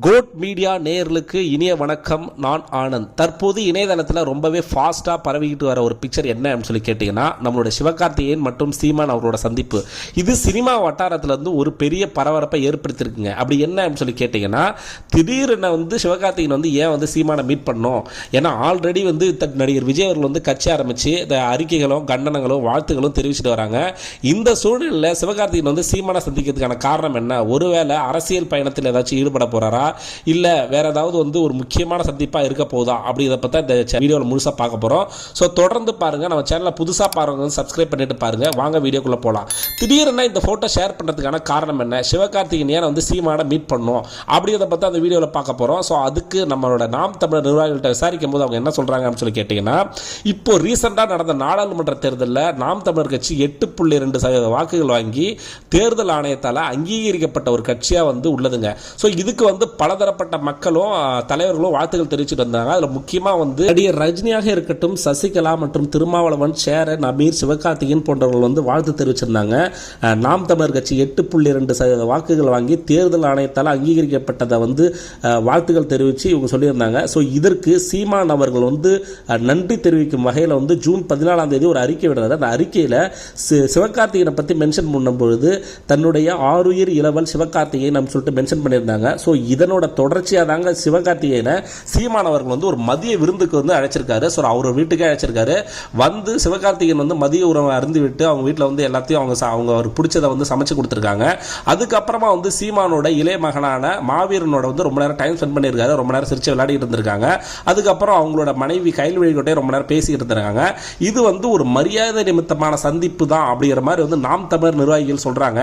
Code media நேர்களுக்கு இனிய வணக்கம். நான் ஆனந்த். தற்போது இணையதளத்தில் ரொம்பவே ஃபாஸ்ட்டாக பரவிக்கிட்டு வர ஒரு பிக்சர் என்ன அப்படின்னு சொல்லி கேட்டிங்கன்னா நம்மளோட சிவகார்த்திகேயன் மற்றும் சீமான் அவரோட சந்திப்பு. இது சினிமா வட்டாரத்துல இருந்து ஒரு பெரிய பரபரப்பை ஏற்படுத்தியிருக்குங்க. அப்படி என்ன அப்படின்னு சொல்லி கேட்டிங்கன்னா திடீரென வந்து சிவகார்த்திகேயன் வந்து ஏன் வந்து சீமானை மீட் பண்ணோம் ஏன்னா ஆல்ரெடி வந்து நடிகர் விஜய் அவர்கள் வந்து கட்சி ஆரம்பித்து இந்த அறிக்கைகளும் கண்டனங்களும் வாழ்த்துகளும் தெரிவிச்சுட்டு வராங்க. இந்த சூழ்நிலையில் சிவகார்த்திகேயன் வந்து சீமானை சந்திக்கிறதுக்கான காரணம் என்ன? ஒருவேளை அரசியல் பயணத்தில் ஏதாச்சும் ஈடுபட போகிறாரா போகுதா இல்லை வேற ஏதாவது வந்து ஒரு முக்கியமான சந்திப்பாக இருக்க போகுதா? அப்படிங்கிறத பற்றி இந்த வீடியோவில் முழுசாக பார்க்க போகிறோம் ஸோ தொடர்ந்து பாருங்கள் நம்ம சேனலில் புதுசாக பாருங்க வந்து சப்ஸ்கிரைப் பண்ணிட்டு பாருங்கள் வாங்க வீடியோக்குள்ளே போகலாம் திடீர்னு இந்த ஃபோட்டோ ஷேர் பண்ணுறதுக்கான காரணம் என்ன? சிவகார்த்திகேயன் ஏன் வந்து சீமான மீட் பண்ணோம் அப்படிங்கிறத பற்றி அந்த வீடியோவில் பார்க்க போகிறோம் ஸோ அதுக்கு நம்மளோட நாம் தமிழர் நிர்வாகிகள்கிட்ட விசாரிக்கும் போது அவங்க என்ன சொல்கிறாங்க அப்படின்னு சொல்லி கேட்டிங்கன்னா இப்போ ரீசெண்டாக நடந்த நாடாளுமன்ற தேர்தலில் நாம் தமிழர் கட்சி எட்டு புள்ளி ரெண்டு சதவீத வாக்குகள் வாங்கி தேர்தல் ஆணையத்தால் அங்கீகரிக்கப்பட்ட ஒரு கட்சியாக வந்து உள்ளதுங்க. ஸோ இதுக்கு வந்து பலதரப்பட்ட மக்களும் தலைவர்களும் வாழ்த்துக்கள் தெரிவிச்சுட்டு வந்தாங்க. அதில் முக்கியமாக வந்து நடிகர் ரஜினியாக இருக்கட்டும் சசிகலா மற்றும் திருமாவளவன் சேரன் அமீர் சிவகார்த்திகேயன் போன்றவர்கள் வந்து வாழ்த்து தெரிவிச்சிருந்தாங்க. நாம் தமிழர் கட்சி எட்டு புள்ளி ரெண்டு சதவீத வாக்குகள் வாங்கி தேர்தல் ஆணையத்தால் அங்கீகரிக்கப்பட்டதை வந்து வாழ்த்துக்கள் தெரிவித்து இவங்க சொல்லியிருந்தாங்க. ஸோ இதற்கு சீமான் அவர்கள் வந்து நன்றி தெரிவிக்கும் வகையில் வந்து ஜூன் பதினாலாம் தேதி ஒரு அறிக்கை விடுறாரு. அந்த அறிக்கையில் சி- சிவகார்த்திகேயனை பற்றி மென்ஷன் பண்ணும்பொழுது தன்னுடைய ஆறுயிர் இளவல் சிவகார்த்திகேயன் அப்படின்னு சொல்லிட்டு மென்ஷன் பண்ணியிருந்தாங்க. ஸோ இதனோட தொடர்ச்சியாக தாங்க சிவகார்த்திகேயனை சீமானவர்கள் வந்து ஒரு மதிய விருந்துக்கு வந்து அழைச்சிருக்காரு. ஸோ அவர் வீட்டுக்கே அழைச்சிருக்காரு. வந்து சிவகார்த்திகேயன் வந்து மதிய உணவை அருந்து விட்டு அவங்க வீட்டில் வந்து எல்லாத்தையும் அவங்க அவங்க அவர் பிடிச்சதை வந்து சமைச்சு கொடுத்துருக்காங்க. அதுக்கப்புறமா வந்து சீமானோட இளைய மகனான மாவீரனோட வந்து ரொம்ப நேரம் டைம் ஸ்பெண்ட் பண்ணியிருக்காரு. ரொம்ப நேரம் சிரிச்சு விளையாடிட்டு இருந்திருக்காங்க. அதுக்கப்புறம் அவங்களோட மனைவி கைல்வழிகிட்டே ரொம்ப நேரம் பேசிக்கிட்டு இருந்திருக்காங்க. இது வந்து ஒரு மரியாதை நிமித்தமான சந்திப்பு தான் அப்படிங்கிற மாதிரி வந்து நாம் தமிழர் நிர்வாகிகள் சொல்கிறாங்க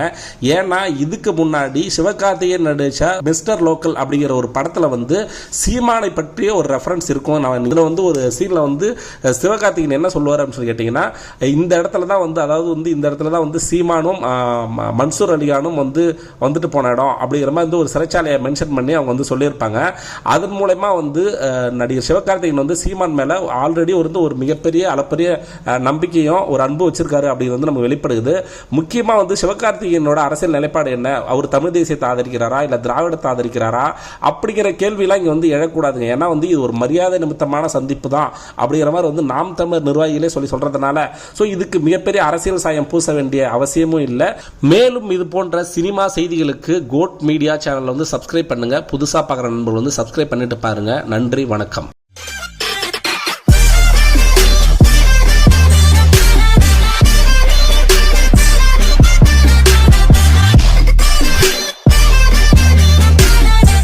ஏன்னா இதுக்கு முன்னாடி சிவகார்த்திகேயன் நடிச்ச மிஸ்டர் லோக்கல் அப்படிங்கிற ஒரு படத்தில் வந்து சீமானை பற்றிய ஒரு ரெஃபரன்ஸ் இருக்கும். நான் இதில் வந்து ஒரு சீனில் வந்து சிவகார்த்திகன் சிவகார்த்திகேயன் என்ன சொல்லுவார் அப்படின்னு சொல்லி கேட்டிங்கன்னா இந்த இடத்துல தான் வந்து அதாவது வந்து இந்த இடத்துல தான் வந்து சீமானும் ம- மன்சூர் அலிகானும் வந்து வந்துட்டு போன இடம் அப்படிங்கிற மாதிரி வந்து ஒரு சிறைச்சாலையை மென்ஷன் பண்ணி அவங்க வந்து சொல்லியிருப்பாங்க. அதன் மூலயமா வந்து நடிகர் சிவகார்த்திகேயன் வந்து சீமான் மேலே ஆல்ரெடி வந்து ஒரு மிகப்பெரிய அளப்பரிய நம்பிக்கையும் ஒரு அன்பு வச்சிருக்காரு அப்படிங்கிறது வந்து நம்ம வெளிப்படுது. முக்கியமாக வந்து சிவகார்த்திகேயனோட அரசியல் நிலைப்பாடு என்ன? அவர் தமிழ் தேசியத்தை ஆதரிக்கிறாரா? இல்லை திராவிடத்தை ஆதரிக்கிறாரா? அப்படிங்கிற கேள்வியெலாம் இங்கே வந்து எழக்கூடாதுங்க. ஏன்னா வந்து இது ஒரு மரியாதை நிமித்தமான சந்திப்பு தான். அப்படிங்கிற மாதிரி வந்து நாம் தமிழர் நிர்வாகிகளே சொல்லி சொல்கிறதுனால ஸோ இதுக்கு மிகப்பெரிய அரசியல் சாயம் பூச வேண்டிய அவசியமும் இல்லை. மேலும் இது போன்ற சினிமா செய்திகளுக்கு கோட் மீடியா சேனலில் வந்து சப்ஸ்கிரைப் பண்ணுங்கள் புதுசாக பார்க்குற நண்பர்கள் வந்து சப்ஸ்கிரைப் பண்ணிட்டு பாருங்கள் நன்றி வணக்கம்.